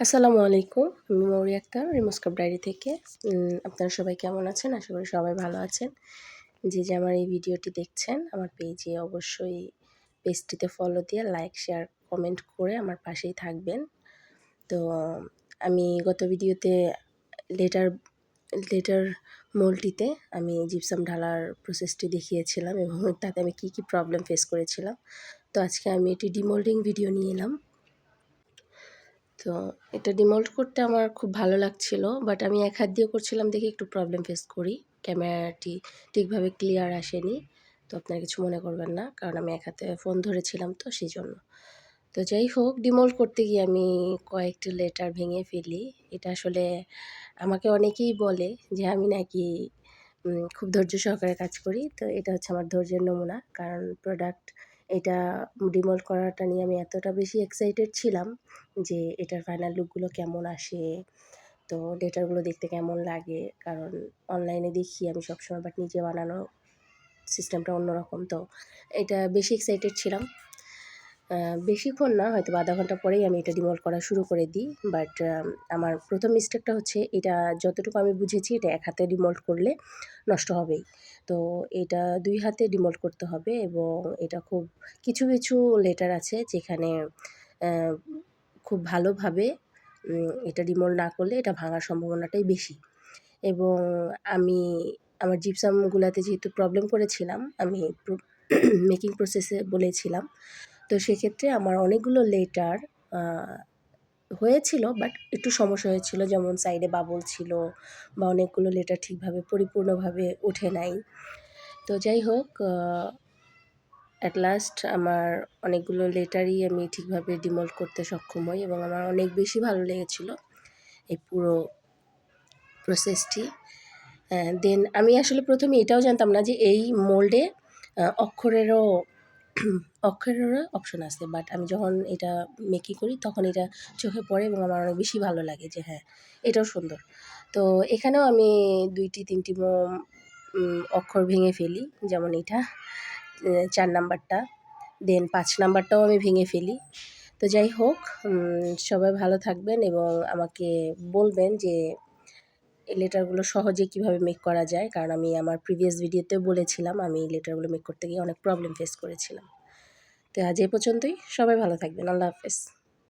আসসালামু আলাইকুম, আমি মৌরি আক্তার রিমোস্কাপ ডায়েরি থেকে। আপনারা সবাই কেমন আছেন? আশা করি সবাই ভালো আছেন। যে যে আমার এই ভিডিওটি দেখছেন, আমার পেজে অবশ্যই পেজটিতে ফলো দিয়ে লাইক শেয়ার কমেন্ট করে আমার পাশেই থাকবেন। তো, আমি গত ভিডিওতে লেটার লেটার মোলটিতে আমি জিপসাম ঢালার প্রসেসটি দেখিয়েছিলাম এবং তাতে আমি কি কি প্রবলেম ফেস করেছিলাম। তো আজকে আমি এটি ডিমোল্ডিং ভিডিও নিয়ে এলাম। তো এটা ডিমোল্ড করতে আমার খুব ভালো লাগছিল বাট আমি এক হাত দিয়ে করছিলাম দেখি একটু প্রবলেম ফেস করি। ক্যামেরাটি ঠিকভাবে ক্লিয়ার আসেনি, তো আপনারা কিছু মনে করবেন না, কারণ আমি এক হাতে ফোন ধরেছিলাম তো সেই জন্য তো যাই হোক ডিমোল্ড করতে গিয়ে আমি কয়েকটি লেটার ভেঙে ফেলি। এটা আসলে আমাকে অনেকেই বলে যে আমি নাকি খুব ধৈর্য সহকারে কাজ করি, তো এটা হচ্ছে আমার ধৈর্যের নমুনা, কারণ প্রোডাক্ট এটা ডিমোল্ড করাটা নিয়ে আমি এতটা বেশি এক্সাইটেড ছিলাম যে এটার ফাইনাল লুকগুলো কেমন আসে, তো লেটারগুলো দেখতে কেমন লাগে। কারণ অনলাইনে দেখি আমি সবসময় বাট নিজে বানানো সিস্টেমটা অন্যরকম, তো এটা বেশি এক্সাইটেড ছিলাম। বেশিক্ষণ না, হয়তো আধা ঘণ্টা পরেই আমি এটা ডিমোল্ড করা শুরু করে দিই। বাট আমার প্রথম মিস্টেকটা হচ্ছে এটা যতটুকু আমি বুঝেছি এটা এক হাতে ডিমোল্ড করলে নষ্ট হবেই। তো এটা দুই হাতে ডিমোল্ড করতে হবে এবং এটা খুব কিছু কিছু লেটার আছে যেখানে খুব ভালোভাবে এটা ডিমোল্ড না করলে এটা ভাঙার সম্ভাবনাটাই বেশি। এবং আমি, আমার জিপসামগুলাতে যেহেতু প্রবলেম করেছিলাম, আমি মেকিং প্রসেসে বলেছিলাম তো সেক্ষেত্রে আমার অনেকগুলো লেটার হয়েছিল বাট একটু সমস্যা হয়েছিল। যেমন সাইডে বাবল ছিল বা অনেকগুলো লেটার ঠিকভাবে পরিপূর্ণভাবে ওঠে নাই। তো যাই হোক অ্যাট লাস্ট আমার অনেকগুলো লেটারই আমি ঠিকভাবে ডিমোল্ড করতে সক্ষম হই এবং আমার অনেক বেশি ভালো লেগেছিল এই পুরো প্রসেসটি দেন আমি আসলে প্রথমে এটাও জানতাম না যে এই মোল্ডে অক্ষরেরও অক্ষরেরও অপশন আছে বাট আমি যখন এটা মেকি করি তখন এটা চোখে পড়ে এবং আমার অনেক বেশি ভালো লাগে যে হ্যাঁ এটাও সুন্দর। তো এখানেও আমি দুইটি, তিনটি অক্ষর ভেঙে ফেলি, যেমন এটা চার নাম্বারটা দেন পাঁচ নাম্বারটাও আমি ভেঙে ফেলি। তো যাই হোক সবাই ভালো থাকবেন এবং আমাকে বলবেন যে লেটারগুলো সহজে কীভাবে মেক করা যায়? কারণ আমি আমার প্রিভিয়াস ভিডিওতেও বলেছিলাম, আমি এই লেটারগুলো মেক করতে গিয়ে অনেক প্রবলেম ফেস করেছিলাম। তো আজ এ পর্যন্তই। সবাই ভালো থাকবেন। আল্লাহ হাফেজ।